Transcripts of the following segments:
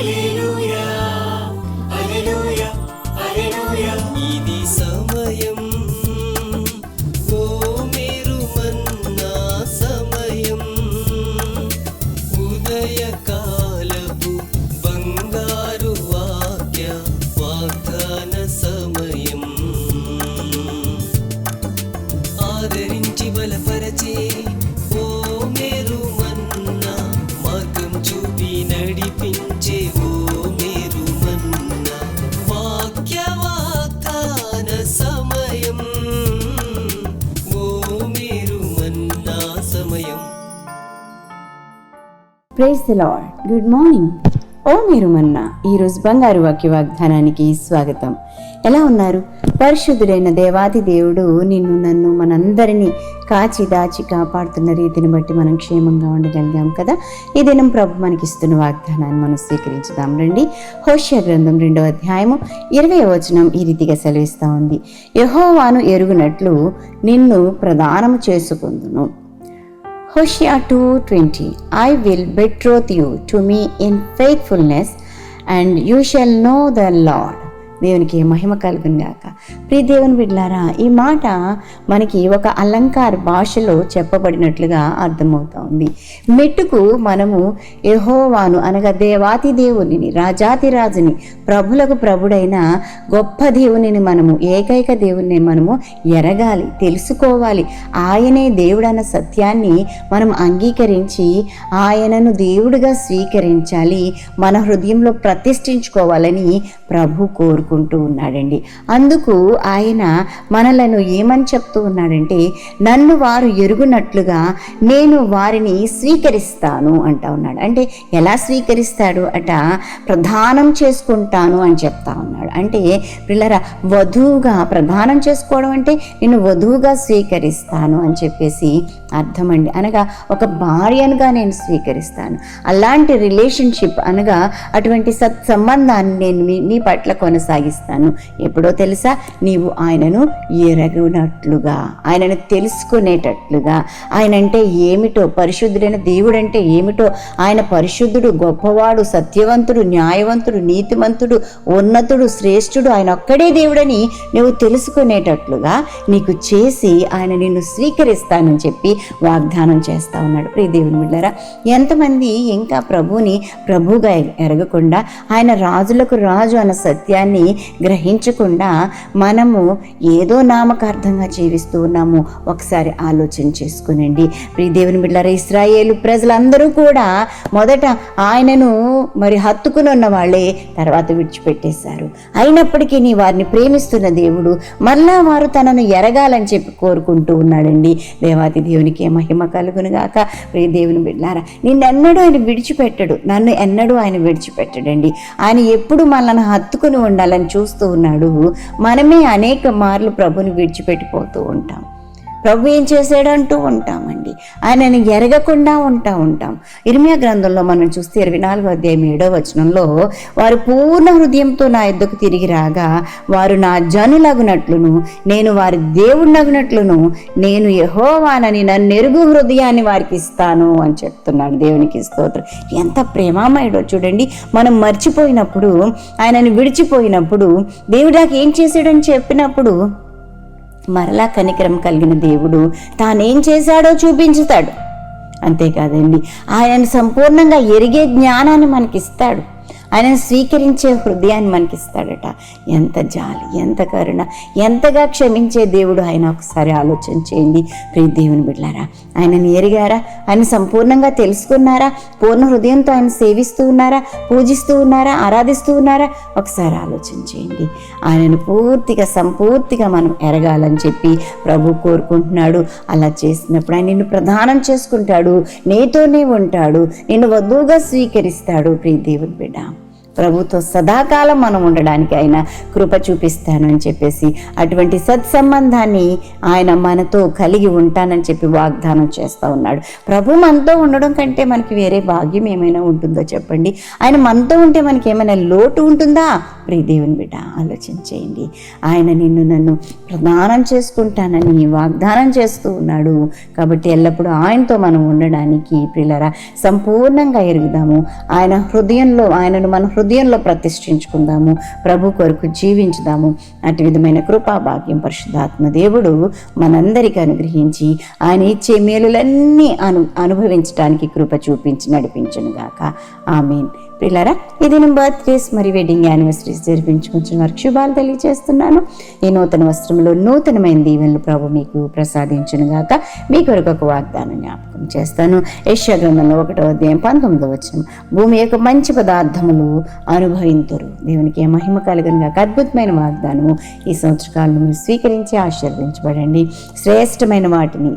一路。praise the Lord good morning ఓ మీరు మన్నా ఈరోజు బంగారు వాక్య వాగ్దానానికి స్వాగతం. ఎలా ఉన్నారు? పరిశుద్ధుడైన దేవాది దేవుడు నిన్ను నన్ను మనందరినీ కాచి దాచి కాపాడుతున్న రీతిని బట్టి మనం క్షేమంగా ఉండగలిగాం కదా? ఈ దినం ప్రభు మనకిస్తున్న వాగ్దానాన్ని మనం స్వీకరించుదాం. రండి. హోష్య గ్రంథం రెండవ అధ్యాయము ఇరవై వచనం ఈ రీతిగా సెలవిస్తూ ఉంది. యహోవాను ఎరుగునట్లు నిన్ను ప్రదానము చేసుకుందును. Hosea 2:20 I will betroth you to me in faithfulness and you shall know the Lord దేవునికి మహిమ కలుగునుగాక. ప్రియ దేవుని బిడ్లారా ఈ మాట మనకి ఒక అలంకార భాషలో చెప్పబడినట్లుగా అర్థమవుతా ఉంది మెట్టుకు మనము యహోవాను అనగా దేవాతి దేవునిని రాజాతి రాజుని ప్రభులకు ప్రభుడైన గొప్ప దేవునిని మనము ఏకైక దేవుని మనము ఎరగాలి తెలుసుకోవాలి. ఆయనే దేవుడన్న సత్యాన్ని మనం అంగీకరించి ఆయనను దేవుడిగా స్వీకరించాలి మన హృదయంలో ప్రతిష్ఠించుకోవాలని ప్రభు అనుకుంటూ ఉన్నాడండి. అందుకు ఆయన మనలను ఏమని చెప్తూ ఉన్నాడంటే నన్ను వారు ఎరుగునట్లుగా నేను వారిని స్వీకరిస్తాను అంటా ఉన్నాడు. అంటే ఎలా స్వీకరిస్తాడు అట? ప్రధానం చేసుకుంటాను అని చెప్తా ఉన్నాడు. అంటే పిల్లరా వధువుగా ప్రధానం చేసుకోవడం అంటే నేను వధువుగా స్వీకరిస్తాను అని చెప్పేసి అర్థం అండి అనగా ఒక భార్యనుగా నేను స్వీకరిస్తాను. అలాంటి రిలేషన్షిప్ అనగా అటువంటి సత్ సంబంధాన్ని నేను మీ- నీ పట్ల కొనసాగిస్తాను. ఎప్పుడో తెలుసా? నీవు ఆయనను ఎరగునట్లుగా ఆయనను తెలుసుకునేటట్లుగా ఆయన అంటే ఏమిటో పరిశుద్ధుడైన దేవుడు అంటే ఏమిటో ఆయన పరిశుద్ధుడు గొప్పవాడు సత్యవంతుడు న్యాయవంతుడు నీతిమంతుడు ఉన్నతుడు శ్రేష్ఠుడు ఆయన ఒక్కడే దేవుడని నువ్వు తెలుసుకునేటట్లుగా నీకు చేసి ఆయన నిన్ను స్వీకరిస్తానని చెప్పి వాగ్దానం చేస్తా ఉన్నాడు. ప్రియ దేవుని బిడ్డారా ఎంతమంది ఇంకా ప్రభుని ప్రభుగా ఎరగకుండా ఆయన రాజులకు రాజు అన్న సత్యాన్ని గ్రహించకుండా మనము ఏదో నామకార్థంగా జీవిస్తూ ఉన్నాము. ఒకసారి ఆలోచన చేసుకునండి. ప్రియ దేవుని బిడ్డారా ఇస్రాయేలు ప్రజలందరూ కూడా మొదట ఆయనను మరి హత్తుకుని ఉన్న వాళ్ళే తర్వాత విడిచిపెట్టేశారు. అయినప్పటికీ నీ వారిని ప్రేమిస్తున్న దేవుడు మళ్ళా వారు తనను ఎరగాలని చెప్పి కోరుకుంటూ ఉన్నాడండి. దేవాది దేవునికి మహిమ కలుగునుగాక. ప్రియ దేవుని బిడ్డారా నిన్నెన్నడూ ఆయన విడిచిపెట్టడు. నన్ను ఎన్నడూ ఆయన విడిచిపెట్టడండి. ఆయన ఎప్పుడు మనల్ని హత్తుకుని ఉండాలని చూస్తూ ఉన్నాడు. మనమే అనేక మార్లు ప్రభుని విడిచిపెట్టిపోతూ ఉంటాం. ప్రభు ఏం చేశాడంటూ ఉంటామండి. ఆయనని ఎరగకుండా ఉంటా ఉంటాం. ఇర్మియా గ్రంథంలో మనం చూస్తే ఇరవై నాలుగో అధ్యాయం ఏడో వచనంలో వారు పూర్ణ హృదయంతో నా యుద్ధకు తిరిగి రాగా వారు నా జనులగునట్లును నేను వారి దేవుణ్ణగునట్లును నేను యహోవానని నన్ను ఎరుగు హృదయాన్ని వారికి ఇస్తాను అని చెప్తున్నాడు దేవునికి స్తోత్రం. ఎంత ప్రేమామయుడో చూడండి. మనం మర్చిపోయినప్పుడు ఆయనను విడిచిపోయినప్పుడు దేవుడాకి నాకు ఏం చేశాడని చెప్పినప్పుడు మరలా కనికరం కలిగిన దేవుడు తానేం చేశాడో చూపించుతాడు. అంతేకాదండి ఆయనను సంపూర్ణంగా ఎరిగే జ్ఞానాన్ని మనకిస్తాడు. ఆయన స్వీకరించే హృదయాన్ని మనకిస్తాడట. ఎంత జాలి ఎంత కరుణ ఎంతగా క్షమించే దేవుడు ఆయన ఒకసారి ఆలోచన చేయండి. ప్రియ దేవుని బిడ్డారా ఆయనను ఎరిగారా ఆయన సంపూర్ణంగా తెలుసుకున్నారా? పూర్ణ హృదయంతో ఆయన సేవిస్తూ ఉన్నారా? పూజిస్తూ ఉన్నారా? ఆరాధిస్తూ ఉన్నారా? ఒకసారి ఆలోచన చేయండి. ఆయనను పూర్తిగా సంపూర్తిగా మనం ఎరగాలని చెప్పి ప్రభు కోరుకుంటున్నాడు. అలా చేసినప్పుడు ఆయన నిన్ను ప్రధానం చేసుకుంటాడు. నీతోనే ఉంటాడు. నిన్ను వధువుగా స్వీకరిస్తాడు. ప్రియ దేవుని బిడ్డ. ప్రభుతో సదాకాలం మనం ఉండడానికి ఆయన కృప చూపిస్తాను అని చెప్పేసి అటువంటి సత్సంబంధాన్ని ఆయన మనతో కలిగి ఉంటానని చెప్పి వాగ్దానం చేస్తూ ఉన్నాడు. ప్రభు మనతో ఉండడం కంటే మనకి వేరే భాగ్యం ఏమైనా ఉంటుందో చెప్పండి. ఆయన మనతో ఉంటే మనకి ఏమైనా లోటు ఉంటుందా? ప్రియ దేవుని బిడ్డ ఆలోచన చేయండి. ఆయన నిన్ను నన్ను ప్రదానం చేసుకుంటానని వాగ్దానం చేస్తూ ఉన్నాడు. కాబట్టి ఎల్లప్పుడూ ఆయనతో మనం ఉండడానికి ప్రిలరా సంపూర్ణంగా ఎరుగుదాము. ఆయన హృదయంలో ఆయనను మన హృదయంలో ప్రతిష్ఠించుకుందాము ప్రభు కొరకు జీవించుదాము. అటు విధమైన కృపా భాగ్యం పరిశుద్ధాత్మ దేవుడు మనందరికీ అనుగ్రహించి ఆయన ఇచ్చే మేలులన్నీ అను అనుభవించడానికి కృప చూపించి నడిపించను గాక ఆమెన్. పిల్లరా ఇది నేను బర్త్డేస్ మరి వెడ్డింగ్ యానివర్సరీస్ జరిపించుకుంటున్న వారికి శుభాలు తెలియజేస్తున్నాను. ఈ నూతన వస్త్రంలో నూతనమైన దీవెనలు ప్రభు మీకు ప్రసాదించును గాక. మీ కొరకు ఒక వాగ్దానం జ్ఞాపకం చేస్తాను. యశ్యా గ్రంథంలో ఒకటో అధ్యాయం పంతొమ్మిదో వచ్చిన భూమి యొక్క మంచి పదార్థములు అనుభవింతురు. దేవునికి మహిమ కలగను గాక. అద్భుతమైన వాగ్దానము. ఈ సంవత్సరకాలను మీరు స్వీకరించి ఆశీర్వదించబడండి. శ్రేష్టమైన వాటిని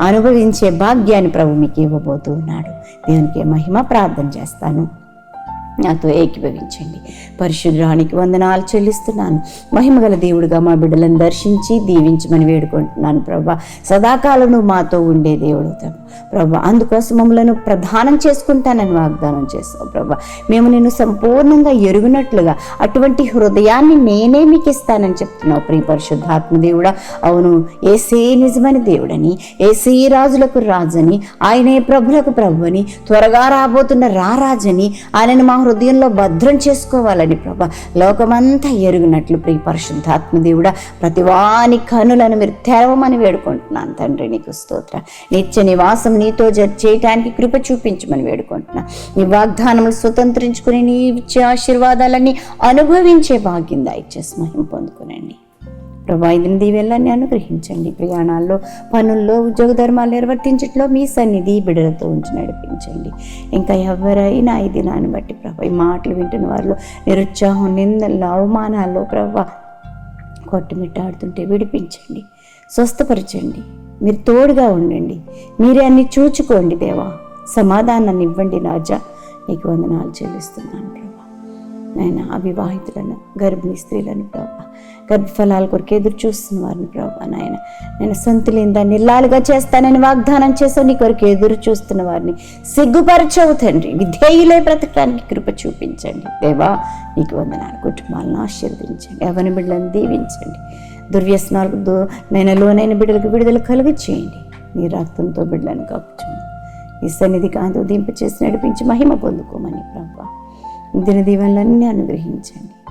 అనుభవించే భాగ్యాన్ని ప్రభు మీకు ఇవ్వబోతూ ఉన్నాడు దేవునికి మహిమ? ప్రార్థన చేస్తాను. నాతో ఏకీభవించండి. పరిశుద్ధానికి వందనాలు చెల్లిస్తున్నాను. మహిమగల దేవుడిగా మా బిడ్డలను దర్శించి దీవించమని వేడుకుంటున్నాను ప్రభా. సదాకాలం మాతో ఉండే దేవుడు ప్రభా అందుకోసం మమ్మలను ప్రధానం చేసుకుంటానని వాగ్దానం చేస్తావు ప్రభా. మేము నిన్ను సంపూర్ణంగా ఎరుగునట్లుగా అటువంటి హృదయాన్ని నేనే మీకు ఇస్తానని చెప్తున్నావు. ప్రియ పరిశుద్ధాత్మ దేవుడా అవును ఏసే నిజమైన దేవుడని ఏసే రాజులకు రాజని ఆయనే ప్రభులకు ప్రభు అని త్వరగా రాబోతున్న రారాజని ఆయనను మా హృదయంలో భద్రం చేసుకోవాలని ప్రభా. లోకమంతా ఎరుగునట్లు ప్రియ పరిశుద్ధాత్మ ప్రతివాని కనులను మీరు తెరవమని వేడుకుంటున్నాను తండ్రి నీకు స్తోత్ర. నిత్య నివాసం నీతో చేయటానికి కృప చూపించమని వేడుకుంటున్నా. నీ వాగ్దానములు స్వతంత్రించుకుని నీ ఇచ్చే ఆశీర్వాదాలన్నీ అనుభవించే భాగ్యం దయచేసి మహిమ పొందుకునండి. ప్రభా ఇదిని దీవెల్లాన్ని అనుగ్రహించండి. ప్రయాణాల్లో పనుల్లో ఉద్యోగ ధర్మాలు నిర్వర్తించట్లో మీ సన్నిధి బిడలతో ఉంచి నడిపించండి. ఇంకా ఎవరైనా ఈ దినాన్ని బట్టి ప్రభా ఈ మాటలు వింటున్న వారిలో నిరుత్సాహం నిందల్లో అవమానాల్లో ప్రభా కొట్టుమిట్టాడుతుంటే విడిపించండి. స్వస్థపరచండి. మీరు తోడుగా ఉండండి. మీరే అన్ని చూచుకోండి దేవా. సమాధానాన్ని ఇవ్వండి రాజా. నీకు వందనాలు చెల్లిస్తున్నాను ప్రభా. నాయన అవివాహితులను గర్భిణీ స్త్రీలను ప్రభా గర్భఫలాల కొరకు ఎదురు చూస్తున్న వారిని ప్రభా నాయన. నేను సొంతులేని దాన్ని ఇల్లాలుగా చేస్తానని వాగ్దానం చేసావు నీ కొరకు ఎదురు చూస్తున్న వారిని సిగ్గుపరచవు తండ్రి. విధేయులే బ్రతకడానికి కృప చూపించండి. దేవా నీకు వందనాలు. కుటుంబాలను ఆశీర్వదించండి. ఎవరి బిడ్డలను దీవించండి. దుర్వ్యసనాలకు దో నేను లోనైన బిడ్డలకు విడుదల కలుగు చేయండి నీ రక్తంతో బిడ్డలను కప్పుచుంది ఈ సన్నిధి కాంతి దింప చేసి నడిపించి మహిమ పొందుకోమని ప్రభా. దిన దీవెనలన్నీ అనుగ్రహించండి.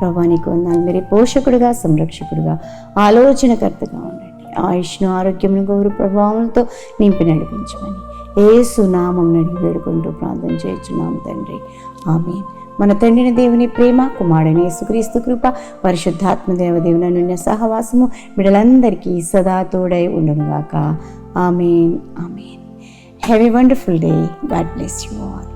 ప్రభా నీకు వందాలు మీరే పోషకుడిగా సంరక్షకుడిగా ఆలోచనకర్తగా ఉండండి. ఆయుష్ను ఆరోగ్యం గౌరవ ప్రభావంతో నింపి నడిపించమని ఏ సునామం అడిగి వేడుకుంటూ ప్రార్థన చేస్తున్నాం తండ్రి. ఆమె మన తండ్రిని దేవుని ప్రేమ కుమారుడైన యేసుక్రీస్తు కృప పరిశుద్ధాత్మ దేవదేవుని నుండి సహవాసము బిడలందరికీ సదా తోడై ఉండునుగాక. Amen. Amen. Have a wonderful day God bless you all